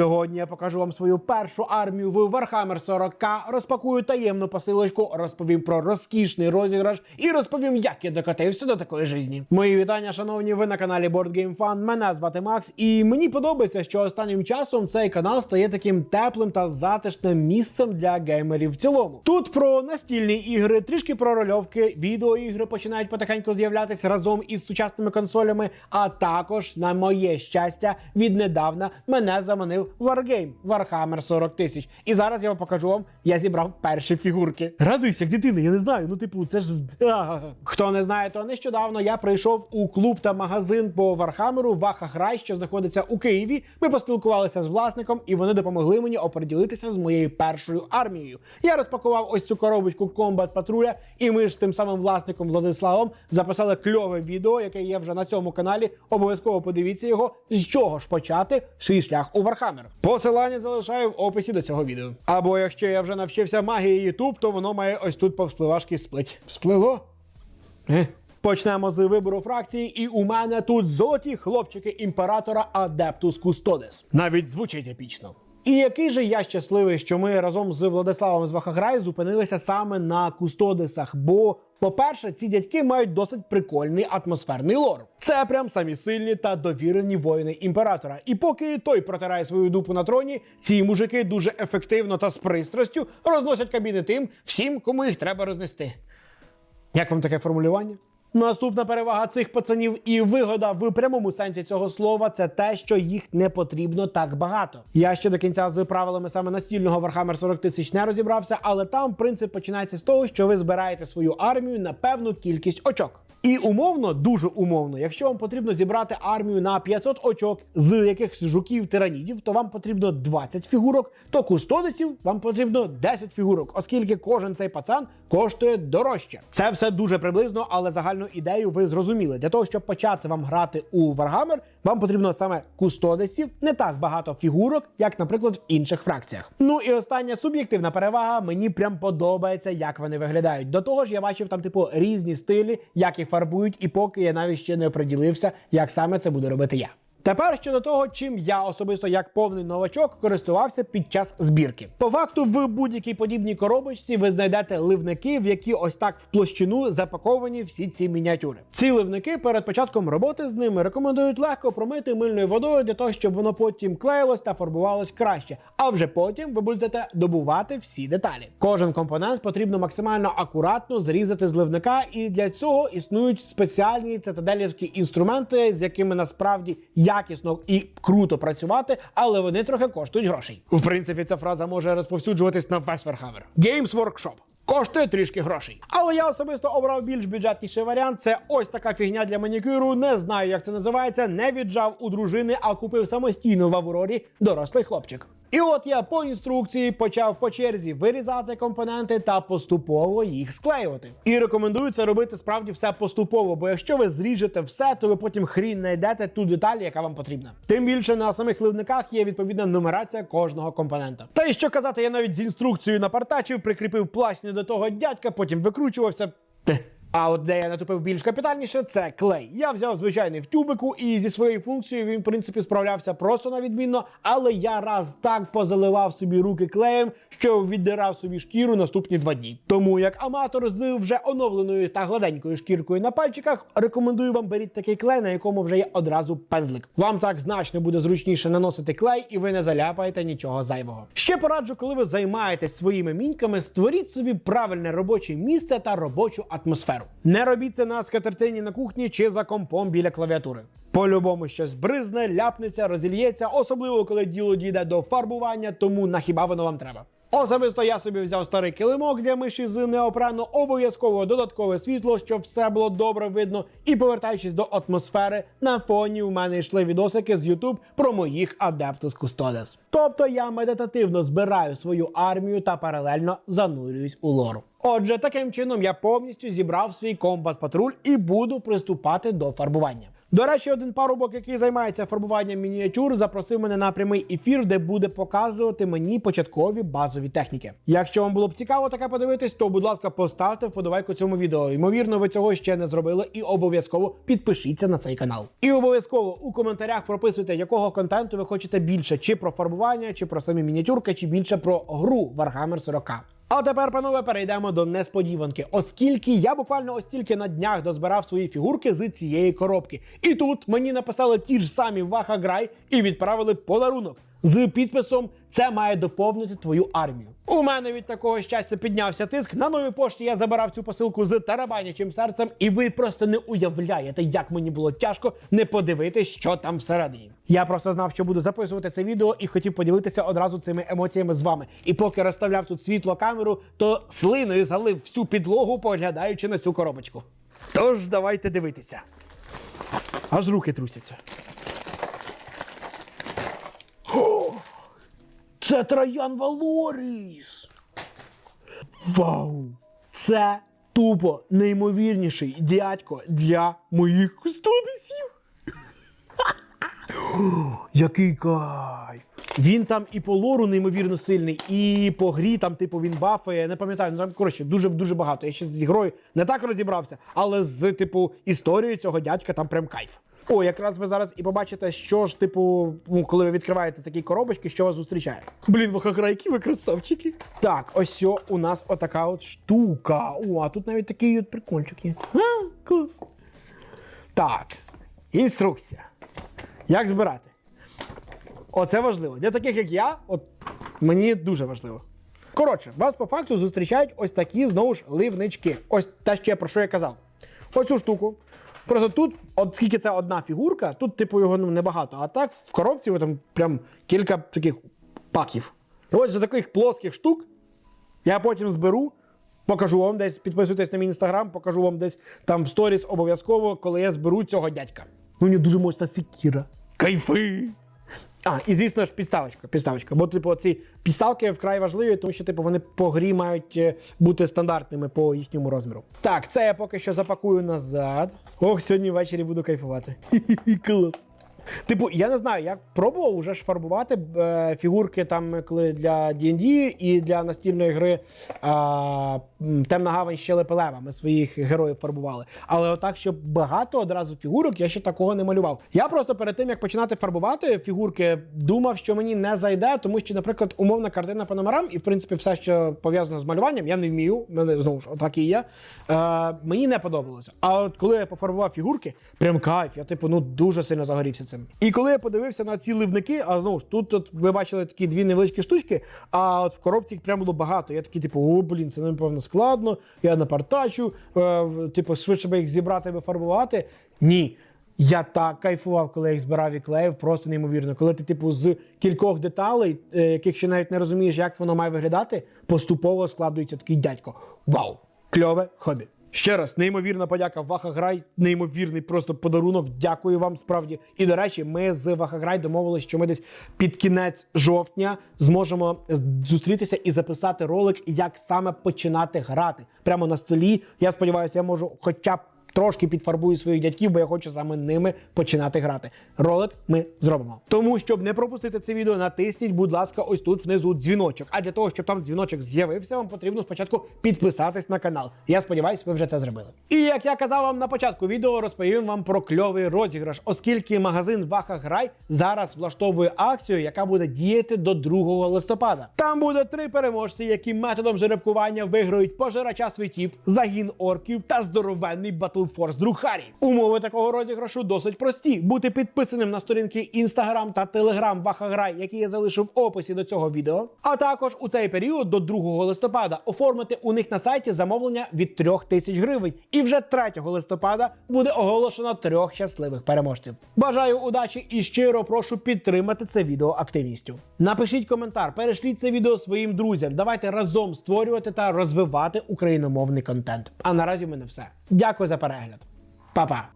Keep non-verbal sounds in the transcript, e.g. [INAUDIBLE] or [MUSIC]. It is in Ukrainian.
Сьогодні я покажу вам свою першу армію в Warhammer 40К, розпакую таємну посилочку, розповім про розкішний розіграш і розповім, як я докатився до такої житті. Мої вітання, шановні, ви на каналі Board Game Fan. Мене звати Макс, і мені подобається, що останнім часом цей канал стає таким теплим та затишним місцем для геймерів в цілому. Тут про настільні ігри, трішки про рольовки, відеоігри починають потихеньку з'являтися разом із сучасними консолями. А також, на моє щастя, віднедавна мене заманив Wargame Warhammer 40 тисяч. І зараз я вам покажу вам, я зібрав перші фігурки. Радуйся, як дитина, я не знаю. Ну, типу, це ж. [LAUGHS] Хто не знає, то нещодавно я прийшов у клуб та магазин по Вархамеру Ваха Грай, що знаходиться у Києві. Ми поспілкувалися з власником, і вони допомогли мені оприділитися з моєю першою армією. Я розпакував ось цю коробочку Combat Патруля, і ми ж з тим самим власником Владиславом записали кльове відео, яке є вже на цьому каналі. Обов'язково подивіться його, з чого ж почати свій шлях у Вархамер. Посилання залишаю в описі до цього відео. Або якщо я вже навчився магії YouTube, то воно має ось тут повспливашки сплить. Всплило? Е. Почнемо з вибору фракції, і у мене тут золоті хлопчики імператора Адептус Кустодес. Навіть звучить епічно. І який же я щасливий, що ми разом з Владиславом з Вахаграй зупинилися саме на Кустодесах. Бо, по-перше, ці дядьки мають досить прикольний атмосферний лор. Це прям самі сильні та довірені воїни імператора. І поки той протирає свою дупу на троні, ці мужики дуже ефективно та з пристрастю розносять кабіни тим всім, кому їх треба рознести. Як вам таке формулювання? Наступна перевага цих пацанів і вигода в прямому сенсі цього слова це те, що їх не потрібно так багато. Я ще до кінця з правилами саме настільного Warhammer 40 тисяч не розібрався, але там принцип починається з того, що ви збираєте свою армію на певну кількість очок. І умовно, дуже умовно, якщо вам потрібно зібрати армію на 500 очок з якихось жуків тиранідів, то вам потрібно 20 фігурок, то кустодисів вам потрібно 10 фігурок, оскільки кожен цей пацан коштує дорожче. Це все дуже приблизно, але загальну ідею ви зрозуміли. Для того, щоб почати вам грати у Warhammer, вам потрібно саме кустодисів, не так багато фігурок, як, наприклад, в інших фракціях. Ну і остання суб'єктивна перевага. Мені прям подобається, як вони виглядають. До того ж, я бачив там, типу, різні стилі, як їх фарбують, і поки я навіть ще не оприділився, як саме це буду робити я. Тепер щодо того, чим я особисто як повний новачок користувався під час збірки. По факту, в будь-якій подібній коробочці ви знайдете ливники, в які ось так в площину запаковані всі ці мініатюри. Ці ливники перед початком роботи з ними рекомендують легко промити мильною водою для того, щоб воно потім клеїлось та фарбувалось краще. А вже потім ви будете добувати всі деталі. Кожен компонент потрібно максимально акуратно зрізати з ливника, і для цього існують спеціальні цитаделівські інструменти, з якими насправді якісно і круто працювати, але вони трохи коштують грошей. В принципі, ця фраза може розповсюджуватись на весь Warhammer. Games Workshop. Коштує трішки грошей. Але я особисто обрав більш бюджетніший варіант. Це ось така фігня для манікюру. Не знаю, як це називається. Не віджав у дружини, а купив самостійно в Аврорі дорослий хлопчик. І от я по інструкції почав по черзі вирізати компоненти та поступово їх склеювати. І рекомендую це робити справді все поступово, бо якщо ви зріжете все, то ви потім хрін знайдете ту деталь, яка вам потрібна. Тим більше на самих ливниках є відповідна нумерація кожного компонента. Та і що казати, я навіть з інструкцією напартачив, прикріпив плащню до того дядька, потім викручувався. А от де я натупив більш капітальніше, це клей. Я взяв звичайний в тюбику, і зі своєю функцією він, в принципі, справлявся просто на відмінно, але я раз так позаливав собі руки клеєм, що віддирав собі шкіру наступні два дні. Тому як аматор з вже оновленою та гладенькою шкіркою на пальчиках, рекомендую вам беріть такий клей, на якому вже є одразу пензлик. Вам так значно буде зручніше наносити клей, і ви не заляпаєте нічого зайвого. Ще пораджу, коли ви займаєтесь своїми міньками, створіть собі правильне робоче місце та робочу атмосферу. Не робіть це на скатертині на кухні чи за компом біля клавіатури. По-любому щось бризне, ляпнеться, розільється, особливо коли діло дійде до фарбування, тому нахіба воно вам треба. Особисто я собі взяв старий килимок для миші з неопрену, обов'язково додаткове світло, щоб все було добре видно. І повертаючись до атмосфери, на фоні у мене йшли відосики з YouTube про моїх Adeptus Custodes. Тобто я медитативно збираю свою армію та паралельно занурююсь у лору. Отже, таким чином я повністю зібрав свій комбат патруль і буду приступати до фарбування. До речі, один парубок, який займається фарбуванням мініатюр, запросив мене на прямий ефір, де буде показувати мені початкові базові техніки. Якщо вам було б цікаво таке подивитись, то будь ласка, поставте вподобайку цьому відео. Ймовірно, ви цього ще не зробили, і обов'язково підпишіться на цей канал. І обов'язково у коментарях прописуйте, якого контенту ви хочете більше: чи про фарбування, чи про самі мініатюрки, чи більше про гру Warhammer 40. А тепер, панове, перейдемо до несподіванки, оскільки я буквально ось тільки на днях дозбирав свої фігурки з цієї коробки. І тут мені написали ті ж самі Ваха Грай і відправили подарунок з підписом Це має доповнити твою армію. У мене від такого щастя піднявся тиск. На новій пошті я забирав цю посилку з тарабанячим серцем, і ви просто не уявляєте, як мені було тяжко не подивитись, що там всередині. Я просто знав, що буду записувати це відео і хотів поділитися одразу цими емоціями з вами. І поки розставляв тут світло камеру, то слиною залив всю підлогу, поглядаючи на цю коробочку. Тож давайте дивитися. Аж руки трусяться. Це Троян Валоріс! Вау! Це тупо неймовірніший дядько для моїх кустодисів. [LAUGHS] Який кайф! Він там і по лору неймовірно сильний, і по грі там, типу, він бафає. Не пам'ятаю, ну там коротше дуже дуже багато. Я ще з грою не так розібрався, але з типу історією цього дядька там прям кайф. О, якраз ви зараз і побачите, що ж, типу, ну, коли ви відкриваєте такі коробочки, що вас зустрічає. Блін, вахагра, які ви красавчики. Так, ось о, у нас отака от штука. О, а тут навіть такий от прикольчик є. А, клас. Так, інструкція. Як збирати? Оце важливо. Для таких, як я, от мені дуже важливо. Коротше, вас по факту зустрічають ось такі знову ж ливнички. Ось те ще про що я казав. Оцю штуку. Просто тут, от скільки це одна фігурка, тут, типу, його ну, небагато. А так в коробці там прям кілька таких паків. Ось за таких плоских штук я потім зберу, покажу вам десь, підписуйтесь на мій інстаграм, покажу вам десь там в сторіс обов'язково, коли я зберу цього дядька. Ну, мені дуже моцна секіра. Кайфи! А, і звісно ж, підставочка. підставочка. Бо, типу, ці підставки вкрай важливі, тому що типу, вони по грі мають е, бути стандартними по їхньому розміру. Так, це я поки що запакую назад. Ох, сьогодні ввечері буду кайфувати. [LAUGHS] Клас. Типу, я не знаю, я пробував уже ж фарбувати е, фігурки там, коли для D&D і для настільної гри м, Темна гавань ще лепелева. Ми своїх героїв фарбували. Але отак, щоб багато одразу фігурок, я ще такого не малював. Я просто перед тим, як починати фарбувати фігурки, думав, що мені не зайде, тому що, наприклад, умовна картина по і в принципі все, що пов'язано з малюванням, я не вмію. Мене знову ж отак і є. Е, мені не подобалося. А от коли я пофарбував фігурки, прям кайф. Я типу ну дуже сильно загорівся цим. І коли я подивився на ці ливники, а знову ж тут от, ви бачили такі дві невеличкі штучки, а от в коробці їх прям було багато. Я такий, типу, о, блін, це напевно складно. Я напартачу, е, типу, швидше би їх зібрати би фарбувати. Ні. Я так кайфував, коли я їх збирав і клеїв, просто неймовірно. Коли ти, типу, з кількох деталей, е, яких ще навіть не розумієш, як воно має виглядати, поступово складується такий дядько. Вау! Кльове хобі. Ще раз, неймовірна подяка Вахаграй, неймовірний просто подарунок. Дякую вам справді. І до речі, ми з Вахаграй домовилися, що ми десь під кінець жовтня зможемо зустрітися і записати ролик, як саме починати грати. Прямо на столі. Я сподіваюся, я можу хоча б трошки підфарбую своїх дядьків, бо я хочу саме ними починати грати. Ролик ми зробимо. Тому, щоб не пропустити це відео, натисніть, будь ласка, ось тут внизу дзвіночок. А для того, щоб там дзвіночок з'явився, вам потрібно спочатку підписатись на канал. Я сподіваюся, ви вже це зробили. І як я казав вам на початку відео, розповім вам про кльовий розіграш, оскільки магазин Ваха Грай зараз влаштовує акцію, яка буде діяти до 2 листопада. Там буде три переможці, які методом жеребкування виграють пожирача світів, загін орків та здоровенний Battle Force Друхарі. Умови такого розіграшу досить прості: бути підписаним на сторінки Instagram та Telegram Вахаграй, які я залишив в описі до цього відео. А також у цей період до 2 листопада оформити у них на сайті замовлення від 3 тисяч гривень. І вже 3 листопада буде оголошено трьох щасливих переможців. Бажаю удачі і щиро прошу підтримати це відео активністю. Напишіть коментар, перешліть це відео своїм друзям. Давайте разом створювати та розвивати україномовний контент. А наразі в мене все. Дякую за перегляд. Rhode Island. Papá.